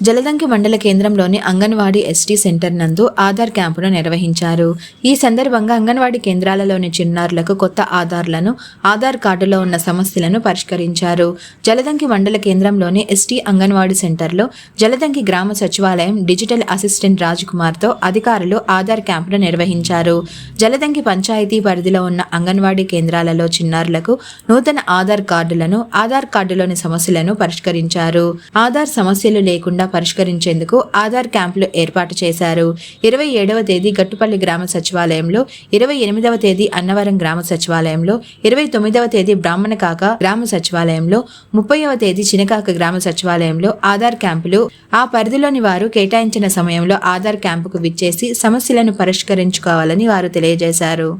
జలదంకి మండల కేంద్రంలోని anganwadi ST centre నందు ఆధార్ క్యాంపును నిర్వహించారు. ఈ సందర్భంగా అంగన్వాడీ కేంద్రాలలోని చిన్నారులకు కొత్త ఆధార్లను ఆధార్ కార్డులో ఉన్న సమస్యలను పరిష్కరించారు. జలదంకి మండల కేంద్రంలోని ఎస్టీ అంగన్వాడీ సెంటర్లో జలదంకి గ్రామ సచివాలయం డిజిటల్ అసిస్టెంట్ రాజ్ కుమార్తో అధికారులు ఆధార్ క్యాంపును నిర్వహించారు. జలదంకి పంచాయతీ పరిధిలో ఉన్న అంగన్వాడీ కేంద్రాలలో చిన్నారులకు నూతన ఆధార్ కార్డులను ఆధార్ కార్డులోని సమస్యలను పరిష్కరించారు. ఆధార్ సమస్యలు లేకుండా పరిష్కరించేందుకు ఆధార్ క్యాంపులు ఏర్పాటు చేశారు. ఇరవై ఏడవ తేదీ గట్టుపల్లి గ్రామ సచివాలయంలో ఇరవై ఎనిమిదవ తేదీ అన్నవరం గ్రామ సచివాలయంలో ఇరవై తొమ్మిదవ తేదీ బ్రాహ్మణకాక గ్రామ సచివాలయంలో ముప్పైవ తేదీ చినకాక గ్రామ సచివాలయంలో ఆధార్ క్యాంపులు. ఆ పరిధిలోని వారు కేటాయించిన సమయంలో ఆధార్ క్యాంపుకు విచ్చేసి సమస్యలను పరిష్కరించుకోవాలని వారు తెలియజేశారు.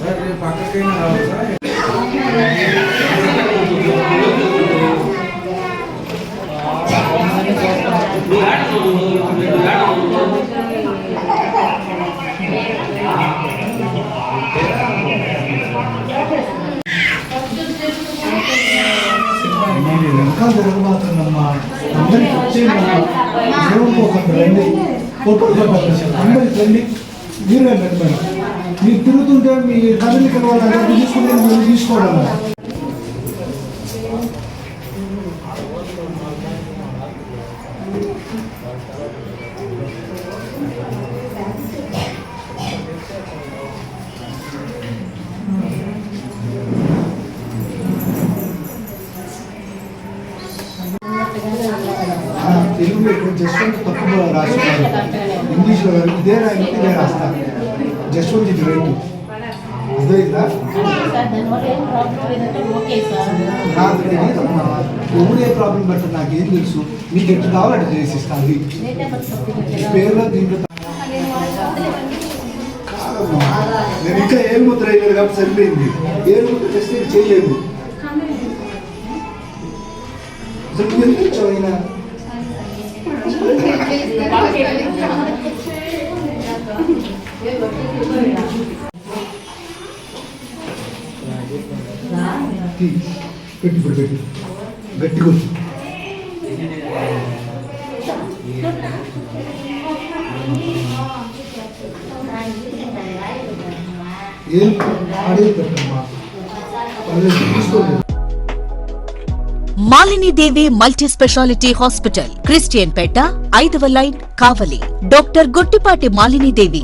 సార్ రేపు పక్కకైనా రావాలి సార్ నేను వెనకాల జరగబోతుందమ్మా అందరికి వచ్చేయండమ్మా ఏమనుకోకండి రండి ఫోటో అందరికి రండి మీరు రండి మేడం మీరు తిరుగుతుంటే మీ కదలికల వల్ల అందరూ తీసుకుంటే మీరు తీసుకోవడం తెలుగు జస్వంత్ తప్పు రాస్తున్నారు. ఇంగ్లీష్లో ఇదే రాయి ఇదే రాస్తారు. జస్వంత్ ఇది రైట్ అర్థమైందా? నాకు తెలియదు. ఎవరు ప్రాబ్లం బట్టి నాకేం తెలుసు. మీకు ఎట్టు కావాలంటే చేసిస్తాను పేరులో దీంట్లో నేను ఇంకా ఏం ముద్ర అయ్యారు కాబట్టి సరిపోయింది. ఏం ముద్ర తెస్తే చేయలేదు. పెట్టు ఇప్పుడు పెట్టు గట్టిగా ఏం అడిగి పెట్టమ్మా? పర్లేదు తీసుకోలేదు Malinidevi multi speciality hospital Christian Peta ఐదవ line Kavali. Doctor Guttipati Malinidevi